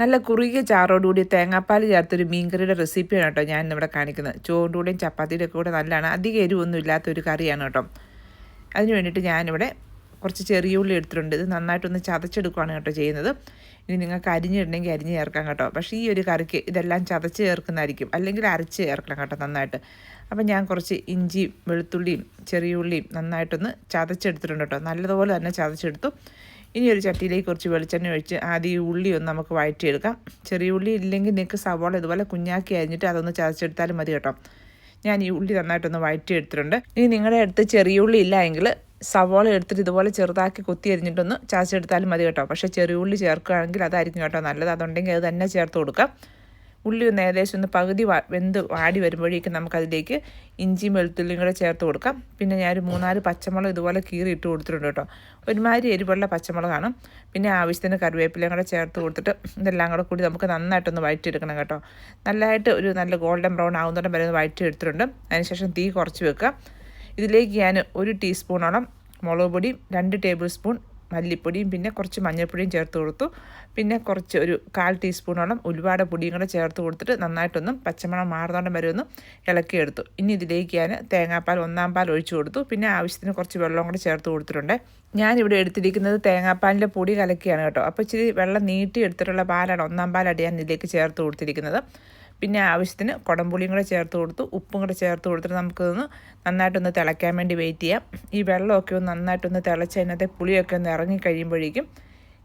നല്ല കുറുകിയ ചാറോടുകൂടി തേങ്ങാപ്പാൽ ചേർത്തൊരു മീൻകറിയുടെ റെസിപ്പിയാണ് കേട്ടോ ഞാൻ ഇന്നിവിടെ കാണിക്കുന്നത്. ചോറിന്റെ കൂടെയും ചപ്പാത്തിയുടെ ഒക്കെ കൂടെ നല്ലതാണ്. അധികം എരിവൊന്നും ഇല്ലാത്തൊരു കറിയാണ് കേട്ടോ. അതിന് വേണ്ടിയിട്ട് ഞാനിവിടെ കുറച്ച് ചെറിയ ഉള്ളി എടുത്തിട്ടുണ്ട്. ഇത് നന്നായിട്ടൊന്ന് ചതച്ചെടുക്കുകയാണ് കേട്ടോ ചെയ്യുന്നത്. ഇനി നിങ്ങൾക്ക് അരിഞ്ഞിടണമെങ്കിൽ അരിഞ്ഞ് ചേർക്കാം കേട്ടോ. പക്ഷേ ഈ ഒരു കറിക്ക് ഇതെല്ലാം ചതച്ച് ചേർക്കുന്നതായിരിക്കും. അല്ലെങ്കിൽ അരച്ച് ചേർക്കണം കേട്ടോ നന്നായിട്ട്. അപ്പം ഞാൻ കുറച്ച് ഇഞ്ചി വെളുത്തുള്ളിയും ചെറിയ ഉള്ളിയും നന്നായിട്ടൊന്ന് ചതച്ചെടുത്തിട്ടുണ്ട് കേട്ടോ. നല്ലതുപോലെ തന്നെ ചതച്ചെടുത്തു. ഇനി ഒരു ചട്ടിയിലേക്ക് കുറച്ച് വെളിച്ചെണ്ണ ഒഴിച്ച് ആദ്യം ഈ ഉള്ളി ഒന്ന് നമുക്ക് വഴറ്റിയെടുക്കാം. ചെറിയ ഉള്ളി ഇല്ലെങ്കിൽ നിങ്ങൾക്ക് സവാള ഇതുപോലെ കുഞ്ഞാക്കി അരിഞ്ഞിട്ട് അതൊന്ന് ചതച്ചെടുത്താലും മതി കേട്ടോ. ഞാൻ ഈ ഉള്ളി നന്നായിട്ടൊന്ന് വഴറ്റിയെടുത്തിട്ടുണ്ട്. ഇനി നിങ്ങളുടെ അടുത്ത് ചെറിയ ഉള്ളി ഇല്ല എങ്കിൽ സവാള എടുത്തിട്ട് ഇതുപോലെ ചെറുതാക്കി കൊത്തി അരിഞ്ഞിട്ടൊന്ന് ചതച്ചെടുത്താലും മതി കേട്ടോ. പക്ഷേ ചെറിയ ഉള്ളി ചേർക്കുകയാണെങ്കിൽ അതായിരിക്കും കേട്ടോ. നല്ലത് അതുണ്ടെങ്കിൽ അത് തന്നെ ചേർത്ത് കൊടുക്കാം. ഉള്ളി ഒന്ന് ഏകദേശം ഒന്ന് പകുതി വെന്ത് വാടി വരുമ്പോഴേക്കും നമുക്കതിലേക്ക് ഇഞ്ചിയും വെളുത്തുള്ളിയും കൂടെ ചേർത്ത് കൊടുക്കാം. പിന്നെ ഞാൻ ഞാനൊരു മൂന്നാൽ പച്ചമുളക് ഇതുപോലെ കീറി ഇട്ട് കൊടുത്തിട്ടുണ്ട് കേട്ടോ. ഒരുമാതിരി എരിവുള്ള പച്ചമുളകാണ്. പിന്നെ ആവശ്യത്തിന് കറിവേപ്പിലയും കൂടെ ചേർത്ത് കൊടുത്തിട്ട് ഇതെല്ലാം കൂടെ കൂടി നമുക്ക് നന്നായിട്ടൊന്ന് വഴറ്റിയെടുക്കണം കേട്ടോ. നല്ലതായിട്ട് ഒരു നല്ല ഗോൾഡൻ ബ്രൗൺ ആവുന്നിടം വരെ വഴറ്റി എടുത്തിട്ടുണ്ട് അതിനുശേഷം തീ കുറച്ച് വെക്കുക. ഇതിലേക്ക് ഞാൻ ഒരു ടീസ്പൂണോളം മുളക് പൊടി രണ്ട് ടേബിൾ സ്പൂൺ മല്ലിപ്പൊടിയും പിന്നെ കുറച്ച് മഞ്ഞൾപ്പൊടിയും ചേർത്ത് കൊടുത്തു. പിന്നെ കുറച്ച് ഒരു കാൽ ടീസ്പൂണോളം ഉലുവാട പൊടിയും കൂടെ ചേർത്ത് കൊടുത്തിട്ട് നന്നായിട്ടൊന്നും പച്ചമണം മാറുന്നോണ്ടം വരെ ഒന്ന് ഇളക്കിയെടുത്തു ഇനി ഇതിലേക്ക് ഞാൻ തേങ്ങാപ്പാൽ ഒന്നാം പാൽ ഒഴിച്ചു കൊടുത്തു. പിന്നെ ആവശ്യത്തിന് കുറച്ച് വെള്ളം കൂടെ ചേർത്ത് കൊടുത്തിട്ടുണ്ട്. ഞാനിവിടെ എടുത്തിരിക്കുന്നത് തേങ്ങാപ്പാലിന്റെ പൊടി കലക്കിയാണ് കേട്ടോ. അപ്പോൾ ഇച്ചിരി വെള്ളം നീട്ടി എടുത്തിട്ടുള്ള പാലാണ് ഒന്നാം പാലടി ഞാൻ ഇതിലേക്ക് ചേർത്ത് കൊടുത്തിരിക്കുന്നത്. പിന്നെ ആവശ്യത്തിന് കുടംപുളിയും കൂടെ ചേർത്ത് കൊടുത്തു ഉപ്പും കൂടെ ചേർത്ത് കൊടുത്തിട്ട് നമുക്കിതൊന്ന് നന്നായിട്ടൊന്ന് തിളയ്ക്കാൻ വേണ്ടി വെയിറ്റ് ചെയ്യാം. ഈ വെള്ളമൊക്കെ ഒന്ന് നന്നായിട്ടൊന്ന് തിളച്ച് അതിനകത്തെ പുളിയൊക്കെ ഒന്ന് ഇറങ്ങി കഴിയുമ്പോഴേക്കും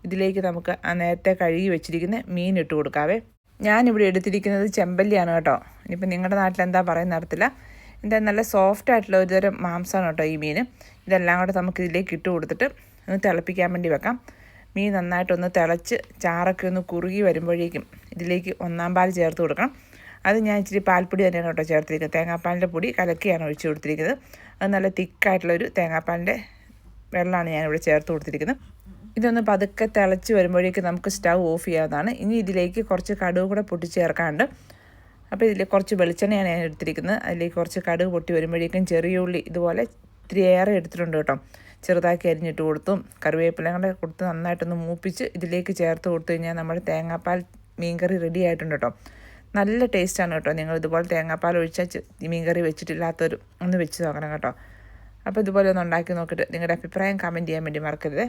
ഇതിലേക്ക് നമുക്ക് ആ നേരത്തെ കഴുകി വെച്ചിരിക്കുന്ന മീൻ ഇട്ട് കൊടുക്കാവേ. ഞാനിവിടെ എടുത്തിരിക്കുന്നത് ചെമ്പല്ലിയാണ് കേട്ടോ. ഇനിയിപ്പോൾ നിങ്ങളുടെ നാട്ടിൽ എന്താ പറയുന്ന നടത്തില്ല എന്താ നല്ല സോഫ്റ്റ് ആയിട്ടുള്ള ഒരു തരം മാംസമാണ് കേട്ടോ ഈ മീൻ. ഇതെല്ലാം കൂടെ നമുക്ക് ഇതിലേക്ക് ഇട്ട് കൊടുത്തിട്ട് ഒന്ന് തിളപ്പിക്കാൻ വേണ്ടി വെക്കാം. മീൻ നന്നായിട്ടൊന്ന് തിളച്ച് ചാറൊക്കെ ഒന്ന് കുറുകി വരുമ്പോഴേക്കും ഇതിലേക്ക് ഒന്നാം പാൽ ചേർത്ത് കൊടുക്കണം. അത് ഞാൻ ഇച്ചിരി പാൽപ്പൊടി തന്നെയാണ് കേട്ടോ ചേർത്തിരിക്കുന്നത്. തേങ്ങാപ്പാലിന്റെ പൊടി കലക്കിയാണ് ഒഴിച്ചു കൊടുത്തിരിക്കുന്നത്. അത് നല്ല തിക്കായിട്ടുള്ളൊരു തേങ്ങാപ്പാലിന്റെ വെള്ളമാണ് ഞാനിവിടെ ചേർത്ത് കൊടുത്തിരിക്കുന്നത്. ഇതൊന്ന് പതുക്കെ തിളച്ച് വരുമ്പോഴേക്കും നമുക്ക് സ്റ്റൗ ഓഫ് ചെയ്യാവുന്നതാണ്. ഇനി ഇതിലേക്ക് കുറച്ച് കടുക് കൂടെ പൊട്ടിച്ച് ചേർക്കാണ്ട് അപ്പോൾ ഇതിൽ കുറച്ച് വെളിച്ചെണ്ണയാണ് ഞാൻ എടുത്തിരിക്കുന്നത്. അതിലേക്ക് കുറച്ച് കടുക് പൊട്ടി വരുമ്പോഴേക്കും ചെറിയ ഉള്ളി ഇതുപോലെ ഇത്തിരി ഏറെ എടുത്തിട്ടുണ്ട് കേട്ടോ. ചെറുതാക്കി അരിഞ്ഞിട്ട് കൊടുത്തും. കറിവേപ്പില കൂടെ കൊടുത്ത് നന്നായിട്ടൊന്ന് മൂപ്പിച്ച് ഇതിലേക്ക് ചേർത്ത് കൊടുത്തു കഴിഞ്ഞാൽ നമ്മുടെ തേങ്ങാപ്പാൽ മീൻകറി റെഡി ആയിട്ടുണ്ട് കേട്ടോ. നല്ല ടേസ്റ്റാണ് കേട്ടോ. നിങ്ങൾ ഇതുപോലെ തേങ്ങാപ്പാൽ ഒഴിച്ചാൽ മീൻകറി വെച്ചിട്ടില്ലാത്തൊരു ഒന്ന് വെച്ച് നോക്കണം കേട്ടോ. അപ്പോൾ ഇതുപോലെ ഒന്ന് ഉണ്ടാക്കി നോക്കിയിട്ട് നിങ്ങളുടെ അഭിപ്രായം കമന്റ് ചെയ്യാൻ വേണ്ടി മറക്കരുത്.